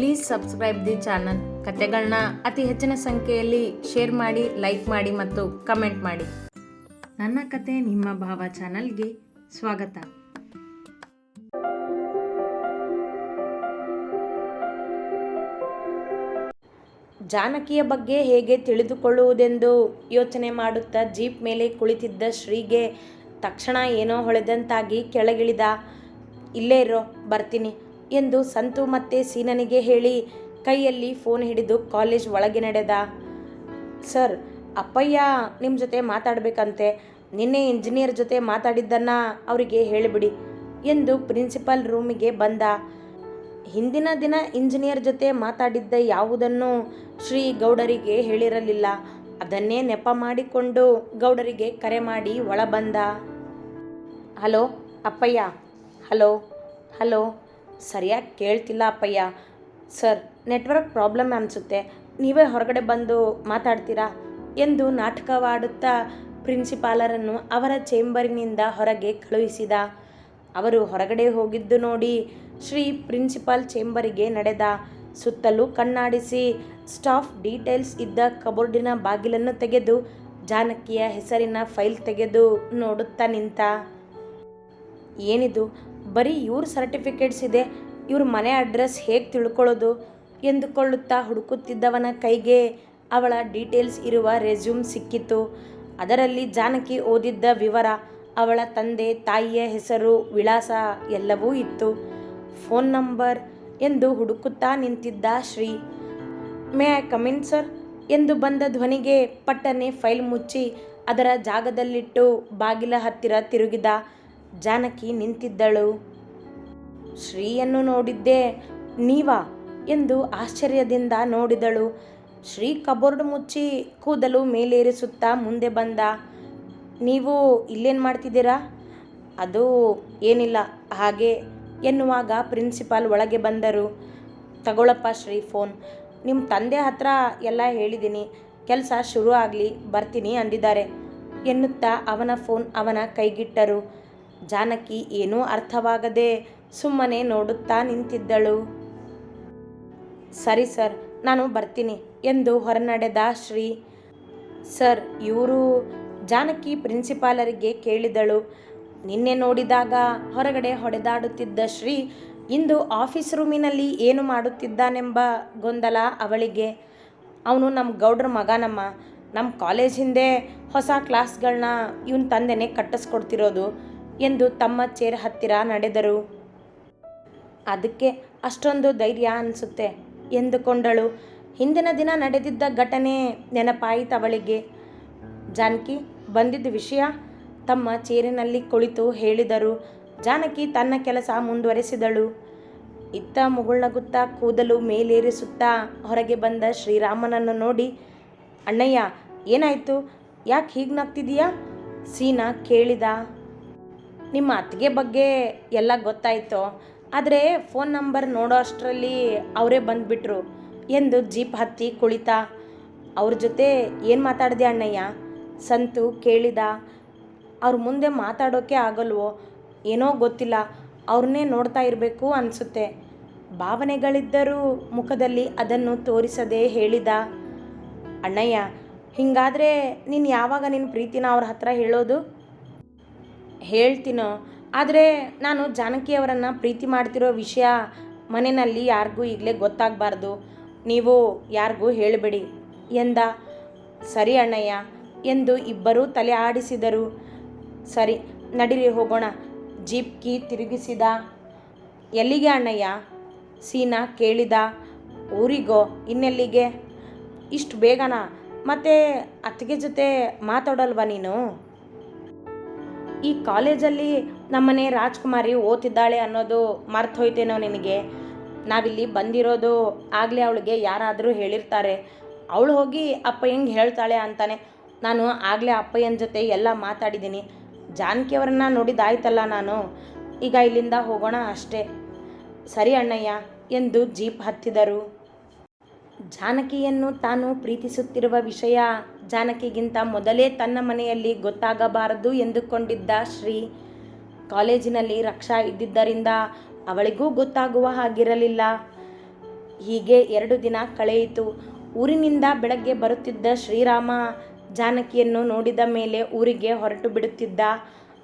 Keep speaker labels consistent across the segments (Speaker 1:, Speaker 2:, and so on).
Speaker 1: Please subscribe the channel ಕತೆಗಳನ್ನ ಅತಿ ಹೆಚ್ಚಿನ ಸಂಖ್ಯೆಯಲ್ಲಿ ಶೇರ್ ಮಾಡಿ ಲೈಕ್ ಮಾಡಿ ಮತ್ತು ಕಮೆಂಟ್ ಮಾಡಿ. ನನ್ನ ಕತೆ ನಿಮ್ಮ ಭಾವ ಚಾನಲ್ಗೆ ಸ್ವಾಗತ. ಜಾನಕಿಯ ಬಗ್ಗೆ ಹೇಗೆ ತಿಳಿದುಕೊಳ್ಳುವುದೆಂದು ಯೋಚನೆ ಮಾಡುತ್ತಾ ಜೀಪ್ ಮೇಲೆ ಕುಳಿತಿದ್ದ ಶ್ರೀಗೆ ತಕ್ಷಣ ಏನೋ ಹೊಳೆದಂತಾಗಿ ಕೆಳಗಿಳಿದ ಇಲ್ಲೇ ಇರೋ ಬರ್ತೀನಿ. ಎಂದು ಸಂತು ಮತ್ತೆ ಸೀನನಿಗೆ ಹೇಳಿ ಕೈಯಲ್ಲಿ ಫೋನ್ ಹಿಡಿದು ಕಾಲೇಜ್ ಒಳಗೆ ನಡೆದ. ಸರ್, ಅಪ್ಪಯ್ಯ ನಿಮ್ಮ ಜೊತೆ ಮಾತಾಡಬೇಕಂತೆ. ನಿನ್ನೆ ಇಂಜಿನಿಯರ್ ಜೊತೆ ಮಾತಾಡಿದ್ದನ್ನು ಅವರಿಗೆ ಹೇಳಿಬಿಡಿ ಎಂದು ಪ್ರಿನ್ಸಿಪಲ್ ರೂಮಿಗೆ ಬಂದ. ಹಿಂದಿನ ದಿನ ಇಂಜಿನಿಯರ್ ಜೊತೆ ಮಾತಾಡಿದ್ದ ಯಾವುದನ್ನು ಶ್ರೀ ಗೌಡರಿಗೆ ಹೇಳಿರಲಿಲ್ಲ. ಅದನ್ನೇ ನೆಪ ಮಾಡಿಕೊಂಡು ಗೌಡರಿಗೆ ಕರೆ ಮಾಡಿ ಒಳ ಬಂದ ಹಲೋ, ಅಪ್ಪಯ್ಯ. Hello hello. ಸರಿಯಾಗಿ ಕೇಳ್ತಿಲ್ಲ ಅಪ್ಪಯ್ಯ. ಸರ್, ನೆಟ್ವರ್ಕ್ ಪ್ರಾಬ್ಲಮ್ ಅನಿಸುತ್ತೆ. ನೀವೇ ಹೊರಗಡೆ ಬಂದು ಮಾತಾಡ್ತೀರಾ? ಎಂದು ನಾಟಕವಾಡುತ್ತಾ ಪ್ರಿನ್ಸಿಪಾಲರನ್ನು ಅವರ ಚೇಂಬರಿನಿಂದ ಹೊರಗೆ ಕಳುಹಿಸಿದ. ಅವರು ಹೊರಗಡೆ ಹೋಗಿದ್ದು ನೋಡಿ ಶ್ರೀ ಪ್ರಿನ್ಸಿಪಾಲ್ ಚೇಂಬರಿಗೆ ನಡೆದ. ಸುತ್ತಲೂ ಕಣ್ಣಾಡಿಸಿ ಸ್ಟಾಫ್ ಡೀಟೇಲ್ಸ್ ಇದ್ದ ಕಬೋರ್ಡಿನ ಬಾಗಿಲನ್ನು ತೆಗೆದು ಜಾನಕಿಯ ಹೆಸರಿನ ಫೈಲ್ ತೆಗೆದು ನೋಡುತ್ತಾ ನಿಂತ. ಏನಿದು? ಬರೀ ಇವ್ರ ಸರ್ಟಿಫಿಕೇಟ್ಸ್ ಇದೆ, ಇವ್ರ ಮನೆ ಅಡ್ರೆಸ್ ಹೇಗೆ ತಿಳ್ಕೊಳ್ಳೋದು ಎಂದುಕೊಳ್ಳುತ್ತಾ ಹುಡುಕುತ್ತಿದ್ದವನ ಕೈಗೆ ಅವಳ ಡೀಟೇಲ್ಸ್ ಇರುವ ರೆಸ್ಯೂಮ್ ಸಿಕ್ಕಿತು ಅದರಲ್ಲಿ ಜಾನಕಿ ಓದಿದ್ದ ವಿವರ, ಅವಳ ತಂದೆ, ತಾಯಿಯ ಹೆಸರು, ವಿಳಾಸ ಎಲ್ಲವೂ ಇತ್ತು. ಫೋನ್ ನಂಬರ್ ಎಂದು ಹುಡುಕುತ್ತಾ ನಿಂತಿದ್ದ Shri may I come in sir ಎಂದು ಬಂದ ಧ್ವನಿಗೆ ಪಟ್ಟನೆ ಫೈಲ್ ಮುಚ್ಚಿ ಅದರ ಜಾಗದಲ್ಲಿಟ್ಟು ಬಾಗಿಲ ಹತ್ತಿರ ತಿರುಗಿದ. ಜಾನಕಿ ನಿಂತಿದ್ದಳು. ಶ್ರೀಯನ್ನು ನೋಡಿದ್ದೆ ನೀವಾ ಎಂದು ಆಶ್ಚರ್ಯದಿಂದ ನೋಡಿದಳು. ಶ್ರೀ ಕಬೋರ್ಡ್ ಮುಚ್ಚಿ ಕೂದಲು ಮೇಲೇರಿಸುತ್ತಾ ಮುಂದೆ ಬಂದ. ನೀವು ಇಲ್ಲೇನು ಮಾಡ್ತಿದ್ದೀರಾ? ಅದು ಏನಿಲ್ಲ, ಹಾಗೆ ಎನ್ನುವಾಗ ಪ್ರಿನ್ಸಿಪಾಲ್ ಒಳಗೆ ಬಂದರು. ತಗೊಳಪ್ಪ ಶ್ರೀ ಫೋನ್ ನಿಮ್ಮ ತಂದೆ ಹತ್ರ ಎಲ್ಲ ಹೇಳಿದ್ದೀನಿ, ಕೆಲಸ ಶುರು ಆಗಲಿ, ಬರ್ತೀನಿ ಅಂದಿದ್ದಾರೆ ಎನ್ನುತ್ತಾ ಅವನ ಫೋನ್ ಅವನ ಕೈಗಿಟ್ಟರು. ಜಾನಕಿ ಏನೂ ಅರ್ಥವಾಗದೆ ಸುಮ್ಮನೆ ನೋಡುತ್ತಾ ನಿಂತಿದ್ದಳು. ಸರಿ ಸರ್, ನಾನು ಬರ್ತೀನಿ ಎಂದು ಹೊರನಡೆದ ಶ್ರೀ. ಸರ್, ಇವರು ಜಾನಕಿ ಪ್ರಿನ್ಸಿಪಾಲರಿಗೆ ಕೇಳಿದಳು. ನಿನ್ನೆ ನೋಡಿದಾಗ ಹೊರಗಡೆ ಹೊಡೆದಾಡುತ್ತಿದ್ದ ಶ್ರೀ ಇಂದು ಆಫೀಸ್ ರೂಮಿನಲ್ಲಿ ಏನು ಮಾಡುತ್ತಿದ್ದಾನೆಂಬ ಗೊಂದಲ ಅವಳಿಗೆ. ಅವನು ನಮ್ಮ ಗೌಡ್ರ ಮಗನಮ್ಮ. ನಮ್ಮ ಕಾಲೇಜ್ ಹಿಂದೆ ಹೊಸ ಕ್ಲಾಸ್ಗಳನ್ನ ಇವನ ತಂದೆನೇ ಕಟ್ಟಿಸ್ಕೊಡ್ತಿರೋದು. ಎಂದು ತಮ್ಮ ಚೇರ್ ಹತ್ತಿರ ನಡೆದರು. ಅದಕ್ಕೆ ಅಷ್ಟೊಂದು ಧೈರ್ಯ ಅನಿಸುತ್ತೆ ಎಂದುಕೊಂಡಳು. ಹಿಂದಿನ ದಿನ ನಡೆದಿದ್ದ ಘಟನೆ ನೆನಪಾಯಿತು ಅವಳಿಗೆ. ಜಾನಕಿ ಬಂದಿದ್ದ ವಿಷಯ ತಮ್ಮ ಚೇರಿನಲ್ಲಿ ಕುಳಿತು ಹೇಳಿದರು. ಜಾನಕಿ ತನ್ನ ಕೆಲಸ ಮುಂದುವರೆಸಿದಳು. ಇತ್ತ ಮುಗುಳ್ನಗುತ್ತಾ ಕೂದಲು ಮೇಲೇರಿಸುತ್ತಾ ಹೊರಗೆ ಬಂದ ಶ್ರೀರಾಮನನ್ನು ನೋಡಿ, ಅಣ್ಣಯ್ಯ, ಏನಾಯಿತು? ಯಾಕೆ ಹೀಗೆ ನಗ್ತಿದೀಯಾ ಸೀನಾ ಕೇಳಿದ. ನಿಮ್ಮ ಅತ್ತಿಗೆ ಬಗ್ಗೆ ಎಲ್ಲ ಗೊತ್ತಾಯಿತು? ಆದರೆ ಫೋನ್ ನಂಬರ್ ನೋಡೋ ಅಷ್ಟರಲ್ಲಿ ಅವರೇ ಬಂದುಬಿಟ್ರು. ಎಂದು ಜೀಪ್ ಹತ್ತಿ ಕುಳಿತ. ಅವ್ರ ಜೊತೆ ಏನು ಮಾತಾಡಿದೆ ಅಣ್ಣಯ್ಯ? ಸಂತು ಕೇಳಿದ. ಅವ್ರ ಮುಂದೆ ಮಾತಾಡೋಕ್ಕೆ ಆಗಲ್ವೋ? ಏನೋ ಗೊತ್ತಿಲ್ಲ. ಅವ್ರನ್ನೇ ನೋಡ್ತಾ ಇರಬೇಕು ಅನಿಸುತ್ತೆ. ಭಾವನೆಗಳಿದ್ದರೂ ಮುಖದಲ್ಲಿ ಅದನ್ನು ತೋರಿಸದೆ ಹೇಳಿದ. ಅಣ್ಣಯ್ಯ, ಹಿಂಗಾದರೆ ನೀನು ಯಾವಾಗ ನಿನ್ನ ಪ್ರೀತಿನ ಅವ್ರ ಹತ್ರ ಹೇಳೋದು? ಹೇಳ್ತೀನೋ. ಆದರೆ ನಾನು ಜಾನಕಿಯವರನ್ನು ಪ್ರೀತಿ ಮಾಡ್ತಿರೋ ವಿಷಯ ಮನೆಯಲ್ಲಿ ಯಾರಿಗೂ ಈಗಲೇ ಗೊತ್ತಾಗಬಾರ್ದು. ನೀವು ಯಾರಿಗೂ ಹೇಳಬೇಡಿ ಎಂದ. ಸರಿ ಅಣ್ಣಯ್ಯ ಎಂದು ಇಬ್ಬರೂ ತಲೆ ಆಡಿಸಿದರು. ಸರಿ, ನಡೀರಿ ಹೋಗೋಣ. ಜೀಪ್ ಕೀ ತಿರುಗಿಸಿದ. ಎಲ್ಲಿಗೆ ಅಣ್ಣಯ್ಯ? ಸೀನಾ ಕೇಳಿದ. ಊರಿಗೋ, ಇನ್ನೆಲ್ಲಿಗೆ? ಇಷ್ಟು ಬೇಗನಾ? ಮತ್ತೆ ಅತ್ತಿಗೆ ಜೊತೆ ಮಾತಾಡಲ್ವಾ ನೀನು? ಈ ಕಾಲೇಜಲ್ಲಿ ನಮ್ಮನೆ ರಾಜ್ಕುಮಾರಿ ಓದ್ತಿದ್ದಾಳೆ ಅನ್ನೋದು ಮರ್ತು ಹೋಯ್ತೇನೋ ನಿನಗೆ? ನಾವಿಲ್ಲಿ ಬಂದಿರೋದು ಆಗಲೇ ಅವಳಿಗೆ ಯಾರಾದರೂ ಹೇಳಿರ್ತಾರೆ. ಅವಳು ಹೋಗಿ ಅಪ್ಪ ಹೆಂಗೆ ಹೇಳ್ತಾಳೆ ಅಂತಾನೆ. ನಾನು ಆಗಲೇ ಅಪ್ಪಯ್ಯನ ಜೊತೆ ಎಲ್ಲ ಮಾತಾಡಿದ್ದೀನಿ. ಜಾನಕಿಯವರನ್ನ ನೋಡಿದಾಯ್ತಲ್ಲ ನಾನು. ಈಗ ಇಲ್ಲಿಂದ ಹೋಗೋಣ ಅಷ್ಟೇ. ಸರಿ ಅಣ್ಣಯ್ಯ, ಎಂದು ಜೀಪ್ ಹತ್ತಿದರು. ಜಾನಕಿಯನ್ನು ತಾನು ಪ್ರೀತಿಸುತ್ತಿರುವ ವಿಷಯ ಜಾನಕಿಗಿಂತ ಮೊದಲೇ ತನ್ನ ಮನೆಯಲ್ಲಿ ಗೊತ್ತಾಗಬಾರದು ಎಂದುಕೊಂಡಿದ್ದ ಶ್ರೀ ಕಾಲೇಜಿನಲ್ಲಿ ರಕ್ಷಾ ಇದ್ದಿದ್ದರಿಂದ ಅವಳಿಗೂ ಗೊತ್ತಾಗುವ ಹಾಗಿರಲಿಲ್ಲ. ಹೀಗೆ ಎರಡು ದಿನ ಕಳೆಯಿತು. ಊರಿನಿಂದ ಬೆಳಗ್ಗೆ ಬರುತ್ತಿದ್ದ ಶ್ರೀರಾಮ ಜಾನಕಿಯನ್ನು ನೋಡಿದ ಮೇಲೆ ಊರಿಗೆ ಹೊರಟು ಬಿಡುತ್ತಿದ್ದ.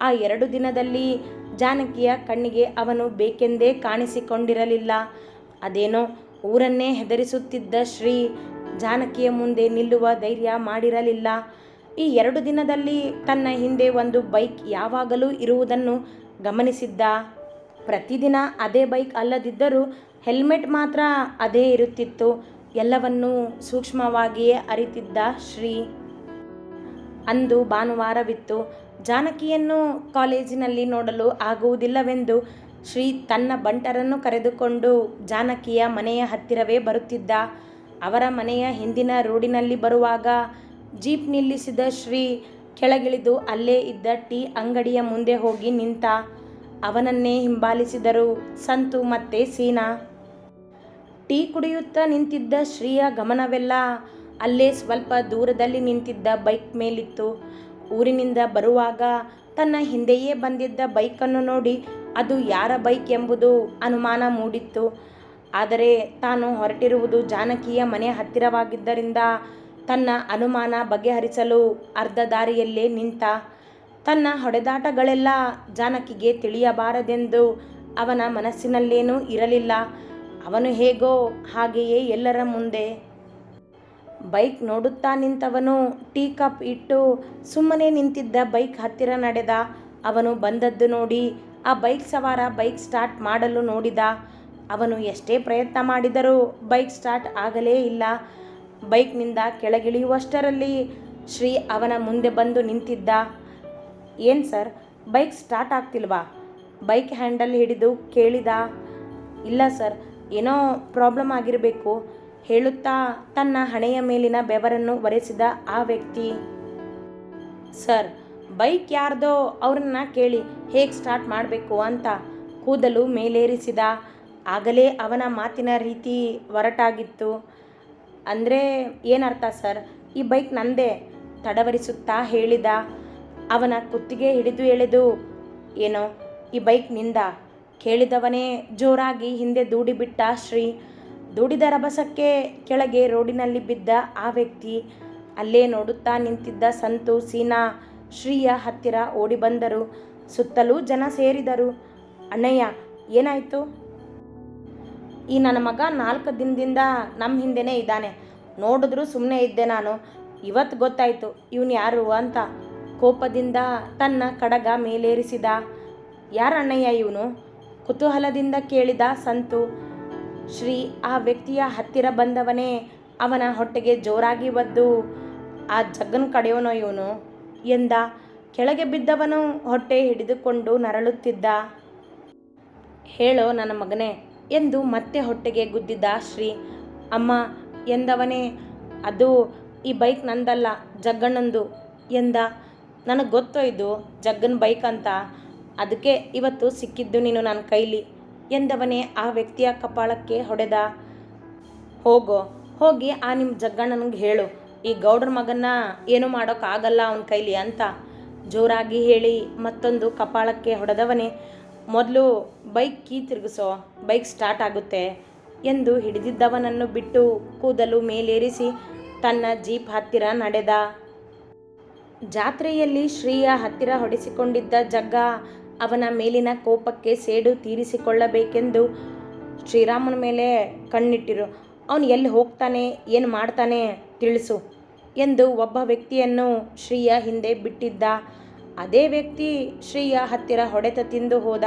Speaker 1: ಆ ಎರಡು ದಿನದಲ್ಲಿ ಜಾನಕಿಯ ಕಣ್ಣಿಗೆ ಅವನು ಬೇಕೆಂದೇ ಕಾಣಿಸಿಕೊಂಡಿರಲಿಲ್ಲ. ಅದೇನೋ ಊರನ್ನೇ ಹೆದರಿಸುತ್ತಿದ್ದ ಶ್ರೀ ಜಾನಕಿಯ ಮುಂದೆ ನಿಲ್ಲುವ ಧೈರ್ಯ ಮಾಡಿರಲಿಲ್ಲ. ಈ ಎರಡು ದಿನದಲ್ಲಿ ತನ್ನ ಹಿಂದೆ ಒಂದು ಬೈಕ್ ಯಾವಾಗಲೂ ಇರುವುದನ್ನು ಗಮನಿಸಿದ್ದ. ಪ್ರತಿದಿನ ಅದೇ ಬೈಕ್ ಅಲ್ಲದಿದ್ದರೂ ಹೆಲ್ಮೆಟ್ ಮಾತ್ರ ಅದೇ ಇರುತ್ತಿತ್ತು. ಎಲ್ಲವನ್ನೂ ಸೂಕ್ಷ್ಮವಾಗಿಯೇ ಅರಿತಿದ್ದ ಶ್ರೀ. ಅಂದು ಭಾನುವಾರವಿತ್ತು. ಜಾನಕಿಯನ್ನು ಕಾಲೇಜಿನಲ್ಲಿ ನೋಡಲು ಆಗುವುದಿಲ್ಲವೆಂದು ಶ್ರೀ ತನ್ನ ಬಂಟರನ್ನು ಕರೆದುಕೊಂಡು ಜಾನಕಿಯ ಮನೆಯ ಹತ್ತಿರವೇ ಬರುತ್ತಿದ್ದ. ಅವರ ಮನೆಯ ಹಿಂದಿನ ರೋಡಿನಲ್ಲಿ ಬರುವಾಗ ಜೀಪ್ ನಿಲ್ಲಿಸಿದ ಶ್ರೀ ಕೆಳಗಿಳಿದು ಅಲ್ಲೇ ಇದ್ದ ಟೀ ಅಂಗಡಿಯ ಮುಂದೆ ಹೋಗಿ ನಿಂತ ಅವನನ್ನೇ ಹಿಂಬಾಲಿಸಿದರು ಸಂತು ಮತ್ತೆ ಸೀನಾ. ಟೀ ಕುಡಿಯುತ್ತಾ ನಿಂತಿದ್ದ ಶ್ರೀಯ ಗಮನವೆಲ್ಲ ಅಲ್ಲೇ ಸ್ವಲ್ಪ ದೂರದಲ್ಲಿ ನಿಂತಿದ್ದ ಬೈಕ್ ಮೇಲಿತ್ತು. ಊರಿನಿಂದ ಬರುವಾಗ ತನ್ನ ಹಿಂದೆಯೇ ಬಂದಿದ್ದ ಬೈಕನ್ನು ನೋಡಿ ಅದು ಯಾರ ಬೈಕ್ ಎಂಬುದು ಅನುಮಾನ ಮೂಡಿತ್ತು. ಆದರೆ ತಾನು ಹೊರಟಿರುವುದು ಜಾನಕಿಯ ಮನೆ ಹತ್ತಿರವಾಗಿದ್ದರಿಂದ ತನ್ನ ಅನುಮಾನ ಬಗೆಹರಿಸಲು ಅರ್ಧ ದಾರಿಯಲ್ಲೇ ನಿಂತ ತನ್ನ ಹೊಡೆದಾಟಗಳೆಲ್ಲ ಜಾನಕಿಗೆ ತಿಳಿಯಬಾರದೆಂದು ಅವನ ಮನಸ್ಸಿನಲ್ಲೇನೂ ಇರಲಿಲ್ಲ. ಅವನು ಹೇಗೋ ಹಾಗೆಯೇ ಎಲ್ಲರ ಮುಂದೆ ಬೈಕ್ ನೋಡುತ್ತಾ ನಿಂತವನು. ಟೀ ಕಪ್ ಇಟ್ಟು ಸುಮ್ಮನೆ ನಿಂತಿದ್ದ ಬೈಕ್ ಹತ್ತಿರ ನಡೆದ. ಅವನು ಬಂದದ್ದು ನೋಡಿ. ಆ ಬೈಕ್ ಸವಾರ ಬೈಕ್ ಸ್ಟಾರ್ಟ್ ಮಾಡಲು ನೋಡಿದ. ಅವನು ಎಷ್ಟೇ ಪ್ರಯತ್ನ ಮಾಡಿದರೂ ಬೈಕ್ ಸ್ಟಾರ್ಟ್ ಆಗಲೇ ಇಲ್ಲ. ಬೈಕ್ನಿಂದ ಕೆಳಗಿಳಿಯುವಷ್ಟರಲ್ಲಿ ಶ್ರೀ ಅವನ ಮುಂದೆ ಬಂದು ನಿಂತಿದ್ದ. ಏನು ಸರ್, ಬೈಕ್ ಸ್ಟಾರ್ಟ್ ಆಗ್ತಿಲ್ವಾ? ಬೈಕ್ ಹ್ಯಾಂಡಲ್ ಹಿಡಿದು ಕೇಳಿದ. ಇಲ್ಲ ಸರ್, ಏನೋ ಪ್ರಾಬ್ಲಮ್ ಆಗಿರಬೇಕು ಹೇಳುತ್ತಾ ತನ್ನ ಹಣೆಯ ಮೇಲಿನ ಬೆವರನ್ನು ಒರೆಸಿದ ಆ ವ್ಯಕ್ತಿ. ಸರ್, ಬೈಕ್ ಯಾರ್ದೋ ಅವ್ರನ್ನ ಕೇಳಿ ಹೇಗೆ ಸ್ಟಾರ್ಟ್ ಮಾಡಬೇಕು ಅಂತ ಕೂದಲು ಮೇಲೇರಿಸಿದ. ಆಗಲೇ ಅವನ ಮಾತಿನ ರೀತಿ ಒರಟಾಗಿತ್ತು ಅಂದರೆ ಏನರ್ಥ ಸರ್? ಈ ಬೈಕ್ ನಂದೇ? ತಡವರಿಸುತ್ತಾ ಹೇಳಿದ ಅವನ ಕುತ್ತಿಗೆ ಹಿಡಿದು ಎಳೆದು, ಏನೋ, ಈ ಬೈಕ್ನಿಂದ? ಕೇಳಿದವನೇ ಜೋರಾಗಿ ಹಿಂದೆ ದೂಡಿಬಿಟ್ಟ ಶ್ರೀ. ದೂಡಿದ ರಭಸಕ್ಕೆ ಕೆಳಗೆ ರೋಡಿನಲ್ಲಿ ಬಿದ್ದ ಆ ವ್ಯಕ್ತಿ. ಅಲ್ಲೇ ನೋಡುತ್ತಾ ನಿಂತಿದ್ದ ಸಂತು, ಸೀನಾ, ಶ್ರೀಯ ಹತ್ತಿರ ಓಡಿ ಬಂದರು. ಸುತ್ತಲೂ ಜನ ಸೇರಿದರು. ಅಣ್ಣಯ್ಯ, ಏನಾಯಿತು? ಈ ನನ್ನ ಮಗ ನಾಲ್ಕು ದಿನದಿಂದ ನಮ್ಮ ಹಿಂದೆನೇ ಇದ್ದಾನೆ. ನೋಡಿದ್ರು ಸುಮ್ಮನೆ ಇದ್ದೆ ನಾನು. ಇವತ್ತು ಗೊತ್ತಾಯಿತು, ಇವನು ಯಾರು ಅಂತ ಕೋಪದಿಂದ ತನ್ನ ಕಡಗ ಮೇಲೇರಿಸಿದ. ಯಾರಣ್ಣಯ್ಯ ಇವನು? ಕುತೂಹಲದಿಂದ ಕೇಳಿದ ಸಂತು. ಶ್ರೀ, ಆ ವ್ಯಕ್ತಿಯ ಹತ್ತಿರ ಬಂದವನೇ ಅವನ ಹೊಟ್ಟೆಗೆ ಜೋರಾಗಿ ಒದ್ದು, ಆ ಜಗ್ಗನ ಕಡೆಯೋನೋ ಇವನು? ಎಂದ. ಕೆಳಗೆ ಬಿದ್ದವನು ಹೊಟ್ಟೆ ಹಿಡಿದುಕೊಂಡು ನರಳುತ್ತಿದ್ದ. ಹೇಳೋ ನನ್ನ ಮಗನೇ ಎಂದು ಮತ್ತೆ ಹೊಟ್ಟೆಗೆ ಗುದ್ದಿದ್ದ ಶ್ರೀ, ಅಮ್ಮ, ಎಂದವನೇ? ಅದು ಈ ಬೈಕ್ ನಂದಲ್ಲ, ಜಗ್ಗಣ್ಣಂದು ಎಂದ. ನನಗೆ ಗೊತ್ತೋಯ್ದು ಜಗ್ಗನ ಬೈಕ್ ಅಂತ. ಅದಕ್ಕೆ ಇವತ್ತು ಸಿಕ್ಕಿದ್ದು ನೀನು ನನ್ನ ಕೈಲಿ ಎಂದವನೇ ಆ ವ್ಯಕ್ತಿಯ ಕಪಾಳಕ್ಕೆ ಹೊಡೆದ. ಹೋಗೋ, ಹೋಗಿ ಆ ನಿಮ್ಮ ಜಗ್ಗಣ್ಣನಿಗೆ ಹೇಳು. ಈ ಗೌಡ್ರ ಮಗನ್ನ ಏನು ಮಾಡೋಕ್ಕಾಗಲ್ಲ ಅವನ ಕೈಲಿ ಅಂತ ಜೋರಾಗಿ ಹೇಳಿ ಮತ್ತೊಂದು ಕಪಾಳಕ್ಕೆ ಹೊಡೆದವನೇ. ಮೊದಲು ಬೈಕ್ ಕೀ ತಿರುಗಿಸೋ, ಬೈಕ್ ಸ್ಟಾರ್ಟ್ ಆಗುತ್ತೆ ಎಂದು ಹಿಡಿದಿದ್ದವನನ್ನು ಬಿಟ್ಟು ಕೂದಲು ಮೇಲೇರಿಸಿ ತನ್ನ ಜೀಪ್ ಹತ್ತಿರ ನಡೆದ. ಜಾತ್ರೆಯಲ್ಲಿ ಶ್ರೀಯ ಹತ್ತಿರ ಹೊಡೆಸಿಕೊಂಡಿದ್ದ ಜಗ್ಗ ಅವನ ಮೇಲಿನ ಕೋಪಕ್ಕೆ ಸೇಡು ತೀರಿಸಿಕೊಳ್ಳಬೇಕೆಂದು ಶ್ರೀರಾಮನ ಮೇಲೆ ಕಣ್ಣಿಟ್ಟಿರು. ಅವನು ಎಲ್ಲಿ ಹೋಗ್ತಾನೆ, ಏನು ಮಾಡ್ತಾನೆ ತಿಳಿಸು ಎಂದು ಒಬ್ಬ ವ್ಯಕ್ತಿಯನ್ನು ಶ್ರೀಯ ಹಿಂದೆ ಬಿಟ್ಟಿದ್ದ. ಅದೇ ವ್ಯಕ್ತಿ ಶ್ರೀಯ ಹತ್ತಿರ ಹೊಡೆತ ತಿಂದು ಹೋದ.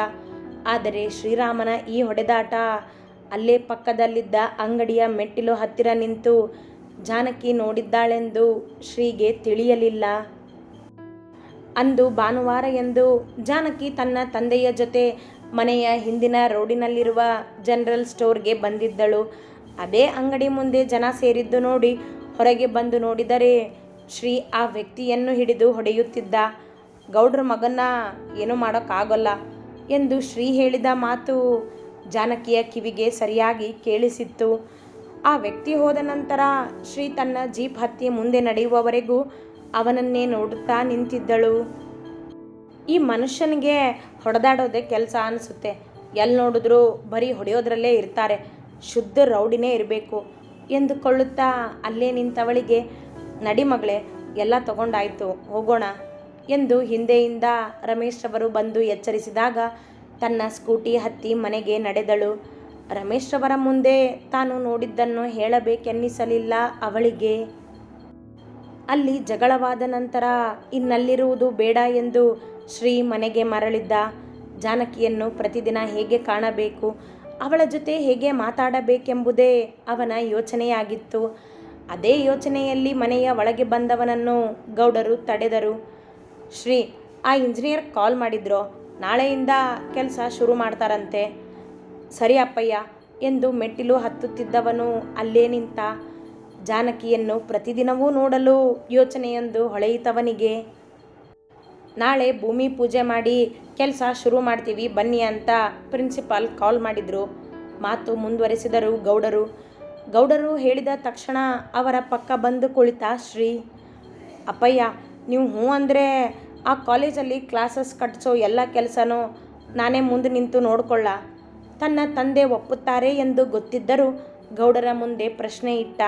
Speaker 1: ಆದರೆ ಶ್ರೀರಾಮನ ಈ ಹೊಡೆದಾಟ ಅಲ್ಲೇ ಪಕ್ಕದಲ್ಲಿದ್ದ ಅಂಗಡಿಯ ಮೆಟ್ಟಿಲು ಹತ್ತಿರ ನಿಂತು ಜಾನಕಿ ನೋಡಿದ್ದಾಳೆಂದು ಶ್ರೀಗೆ ತಿಳಿಯಲಿಲ್ಲ. ಅಂದು ಭಾನುವಾರ ಎಂದು ಜಾನಕಿ ತನ್ನ ತಂದೆಯ ಜೊತೆ ಮನೆಯ ಹಿಂದಿನ ರೋಡಿನಲ್ಲಿರುವ ಜನರಲ್ ಸ್ಟೋರ್ಗೆ ಬಂದಿದ್ದಳು. ಅದೇ ಅಂಗಡಿ ಮುಂದೆ ಜನ ಸೇರಿದ್ದು ನೋಡಿ ಹೊರಗೆ ಬಂದು ನೋಡಿದರೆ ಶ್ರೀ ಆ ವ್ಯಕ್ತಿಯನ್ನು ಹಿಡಿದು ಹೊಡೆಯುತ್ತಿದ್ದ. ಗೌಡ್ರ ಮಗನ್ನ ಏನೂ ಮಾಡೋಕ್ಕಾಗಲ್ಲ ಎಂದು ಶ್ರೀ ಹೇಳಿದ ಮಾತು ಜಾನಕಿಯ ಕಿವಿಗೆ ಸರಿಯಾಗಿ ಕೇಳಿಸಿತ್ತು. ಆ ವ್ಯಕ್ತಿ ಹೋದ ನಂತರ ಶ್ರೀ ತನ್ನ ಜೀಪ್ ಹತ್ತಿ ಮುಂದೆ ನಡೆಯುವವರೆಗೂ ಅವನನ್ನೇ ನೋಡುತ್ತಾ ನಿಂತಿದ್ದಳು. ಈ ಮನುಷ್ಯನಿಗೆ ಹೊಡೆದಾಡೋದೇ ಕೆಲಸ ಅನಿಸುತ್ತೆ. ಎಲ್ಲಿ ನೋಡಿದ್ರೂ ಬರೀ ಹೊಡೆಯೋದ್ರಲ್ಲೇ ಇರ್ತಾರೆ. ಶುದ್ಧ ರೌಡಿನೇ ಇರಬೇಕು ಎಂದುಕೊಳ್ಳುತ್ತಾ ಅಲ್ಲೇ ನಿಂತವಳಿಗೆ, ನಡಿ ಮಗಳೇ, ಎಲ್ಲ ತಗೊಂಡಾಯ್ತು, ಹೋಗೋಣ. ಎಂದು ಹಿಂದೆಯಿಂದ ರಮೇಶ್ ರವರು ಬಂದು ಎಚ್ಚರಿಸಿದಾಗ ತನ್ನ ಸ್ಕೂಟಿ ಹತ್ತಿ ಮನೆಗೆ ನಡೆದಳು. ರಮೇಶ್ ರವರ ಮುಂದೆ ತಾನು ನೋಡಿದ್ದನ್ನು ಹೇಳಬೇಕೆನ್ನಿಸಲಿಲ್ಲ ಅವಳಿಗೆ. ಅಲ್ಲಿ ಜಗಳವಾದ ನಂತರ ಇನ್ನಲ್ಲಿರುವುದು ಬೇಡ ಎಂದು ಶ್ರೀ ಮನೆಗೆ ಮರಳಿದ್ದ. ಜಾನಕಿಯನ್ನು ಪ್ರತಿದಿನ ಹೇಗೆ ಕಾಣಬೇಕು, ಅವಳ ಜೊತೆ ಹೇಗೆ ಮಾತಾಡಬೇಕೆಂಬುದೇ ಅವನ ಯೋಚನೆಯಾಗಿತ್ತು. ಅದೇ ಯೋಚನೆಯಲ್ಲಿ ಮನೆಯ ಒಳಗೆ ಬಂದವನನ್ನು ಗೌಡರು ತಡೆದರು. ಶ್ರೀ, ಆ ಇಂಜಿನಿಯರ್ ಕಾಲ್ ಮಾಡಿದ್ರು. ನಾಳೆಯಿಂದ ಕೆಲಸ ಶುರು ಮಾಡ್ತಾರಂತೆ. ಸರಿ ಅಪ್ಪಯ್ಯ, ಎಂದು ಮೆಟ್ಟಿಲು ಹತ್ತುತ್ತಿದ್ದವನು ಅಲ್ಲೇ ನಿಂತ ಜಾನಕಿಯನ್ನು ಪ್ರತಿದಿನವೂ ನೋಡಲು ಯೋಚನೆಯೊಂದು ಹೊಳೆಯಿತವನಿಗೆ. ನಾಳೆ ಭೂಮಿ ಪೂಜೆ ಮಾಡಿ ಕೆಲಸ ಶುರು ಮಾಡ್ತೀವಿ, ಬನ್ನಿ ಅಂತ ಪ್ರಿನ್ಸಿಪಾಲ್ ಕಾಲ್ ಮಾಡಿದರು. ಮಾತು ಮುಂದುವರೆಸಿದರು ಗೌಡರು. ಗೌಡರು ಹೇಳಿದ ತಕ್ಷಣ ಅವರ ಪಕ್ಕ ಬಂದು ಕುಳಿತ ಶ್ರೀ, ಅಪ್ಪಯ್ಯ ನೀವು ಹ್ಞೂ ಅಂದರೆ ಆ ಕಾಲೇಜಲ್ಲಿ ಕ್ಲಾಸಸ್ ಕಟ್ಟಿಸೋ ಎಲ್ಲ ಕೆಲಸನೂ ನಾನೇ ಮುಂದೆ ನಿಂತು ನೋಡಿಕೊಳ್ಳ. ತನ್ನ ತಂದೆ ಒಪ್ಪುತ್ತಾರೆ ಎಂದು ಗೊತ್ತಿದ್ದರೂ ಗೌಡರ ಮುಂದೆ ಪ್ರಶ್ನೆ ಇಟ್ಟ.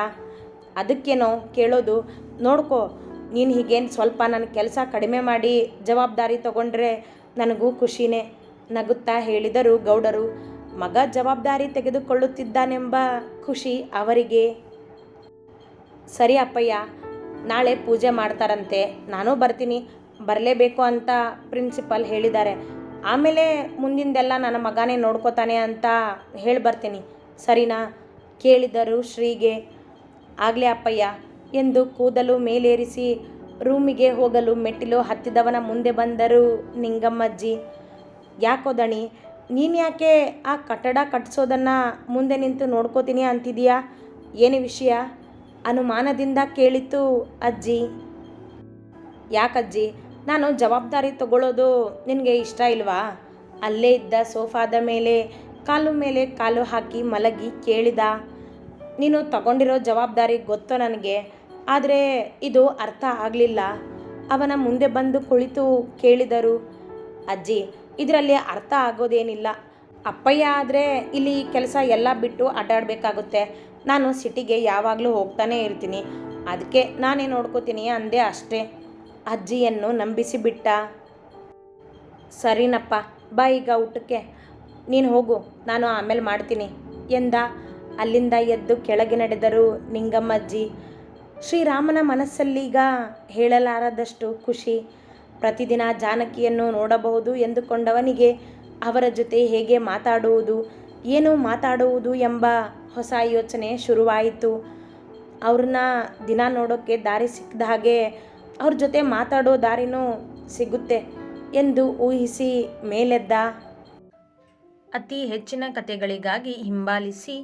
Speaker 1: ಅದಕ್ಕೇನೋ ಕೇಳೋದು, ನೋಡ್ಕೋ, ನೀನು ಹೀಗೇನು ಸ್ವಲ್ಪ ನನ್ನ ಕೆಲಸ ಕಡಿಮೆ ಮಾಡಿ ಜವಾಬ್ದಾರಿ ತಗೊಂಡ್ರೆ ನನಗೂ ಖುಷಿನೇ, ನಗುತ್ತಾ ಹೇಳಿದರು ಗೌಡರು. ಮಗ ಜವಾಬ್ದಾರಿ ತೆಗೆದುಕೊಳ್ಳುತ್ತಿದ್ದಾನೆಂಬ ಖುಷಿ ಅವರಿಗೆ. ಸರಿ ಅಪ್ಪಯ್ಯ ನಾಳೆ ಪೂಜೆ ಮಾಡ್ತಾರಂತೆ. ನಾನು ಬರ್ತೀನಿ. ಬರಲೇಬೇಕು ಅಂತ ಪ್ರಿನ್ಸಿಪಲ್ ಹೇಳಿದ್ದಾರೆ. ಆಮೇಲೆ ಮುಂದಿಂದೆಲ್ಲ ನನ್ನ ಮಗನೇ ನೋಡ್ಕೋತಾನೆ ಅಂತ ಹೇಳಿ ಬರ್ತೀನಿ. ಸರಿನಾ? ಕೇಳಿದರು ಶ್ರೀಗೆ. ಆಗಲೇ ಅಪ್ಪಯ್ಯ. ಎಂದು ಕೂದಲು ಮೇಲೇರಿಸಿ ರೂಮಿಗೆ ಹೋಗಲು ಮೆಟ್ಟಿಲು ಹತ್ತಿದವನ ಮುಂದೆ ಬಂದರು ನಿಂಗಮ್ಮಜ್ಜಿ. ಯಾಕೋ ದಣಿ, ನೀನು ಯಾಕೆ ಆ ಕಟ್ಟಡ ಕಟ್ಟಿಸೋದನ್ನು ಮುಂದೆ ನಿಂತು ನೋಡ್ಕೋತೀನಿ ಅಂತಿದೀಯಾ? ಏನು ವಿಷಯ? ಅನುಮಾನದಿಂದ ಕೇಳಿತು, ಅಜ್ಜಿ. ಯಾಕಜ್ಜಿ? ನಾನು ಜವಾಬ್ದಾರಿ ತಗೊಳ್ಳೋದು ನಿನಗೆ ಇಷ್ಟ ಇಲ್ವಾ? ಅಲ್ಲೇ ಇದ್ದ ಸೋಫಾದ ಮೇಲೆ, ಕಾಲು ಮೇಲೆ ಕಾಲು ಹಾಕಿ ಮಲಗಿ ಕೇಳಿದ. ನೀನು ತಗೊಂಡಿರೋ ಜವಾಬ್ದಾರಿ ಗೊತ್ತು ನನಗೆ? ಆದರೆ ಇದು ಅರ್ಥ ಆಗಲಿಲ್ಲ. ಅವನ ಮುಂದೆ ಬಂದು ಕುಳಿತು ಕೇಳಿದರು. ಅಜ್ಜಿ, ಇದರಲ್ಲಿ ಅರ್ಥ ಆಗೋದೇನಿಲ್ಲ. ಅಪ್ಪಯ್ಯ ಆದರೆ ಇಲ್ಲಿ ಕೆಲಸ ಎಲ್ಲ ಬಿಟ್ಟು ಅಡ್ಡಾಡಬೇಕಾಗುತ್ತೆ. ನಾನು ಸಿಟಿಗೆ ಯಾವಾಗಲೂ ಹೋಗ್ತಾನೆ ಇರ್ತೀನಿ. ಅದಕ್ಕೆ ನಾನೇ ನೋಡ್ಕೋತೀನಿ ಅಂದೆ ಅಷ್ಟೇ. ಅಜ್ಜಿಯನ್ನು ನಂಬಿಸಿ ಬಿಟ್ಟ. ಸರಿನಪ್ಪ, ಬಾ ಈಗ ಊಟಕ್ಕೆ. ನೀನು ಹೋಗು, ನಾನು ಆಮೇಲೆ ಮಾಡ್ತೀನಿ ಎಂದ. ಅಲ್ಲಿಂದ ಎದ್ದು ಕೆಳಗೆ ನಡೆದರು ನಿಂಗಮ್ಮಜ್ಜಿ ಶ್ರೀರಾಮನ ಮನಸ್ಸಲ್ಲೀಗ ಹೇಳಲಾರದಷ್ಟು ಖುಷಿ. ಪ್ರತಿದಿನ ಜಾನಕಿಯನ್ನು ನೋಡಬಹುದು ಎಂದುಕೊಂಡವನಿಗೆ ಅವರ ಜೊತೆ ಹೇಗೆ ಮಾತಾಡುವುದು, ಏನು ಮಾತಾಡುವುದು ಎಂಬ ಹೊಸ ಯೋಚನೆ ಶುರುವಾಯಿತು. ಅವ್ರನ್ನ ದಿನ ನೋಡೋಕ್ಕೆ ದಾರಿ ಸಿಕ್ಕಿದ ಹಾಗೆ ಅವ್ರ ಜೊತೆ ಮಾತಾಡೋ ದಾರಿನೂ ಸಿಗುತ್ತೆ ಎಂದು ಊಹಿಸಿ ಮೇಲೆದ್ದ ಅತಿ ಹೆಚ್ಚಿನ ಕಥೆಗಳಿಗಾಗಿ ಹಿಂಬಾಲಿಸಿ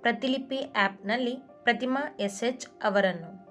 Speaker 1: ಪ್ರತಿಲಿಪಿ ಆ್ಯಪ್ನಲ್ಲಿ ಪ್ರತಿಮಾ ಎಸ್ ಎಚ್ ಅವರನ್ನು.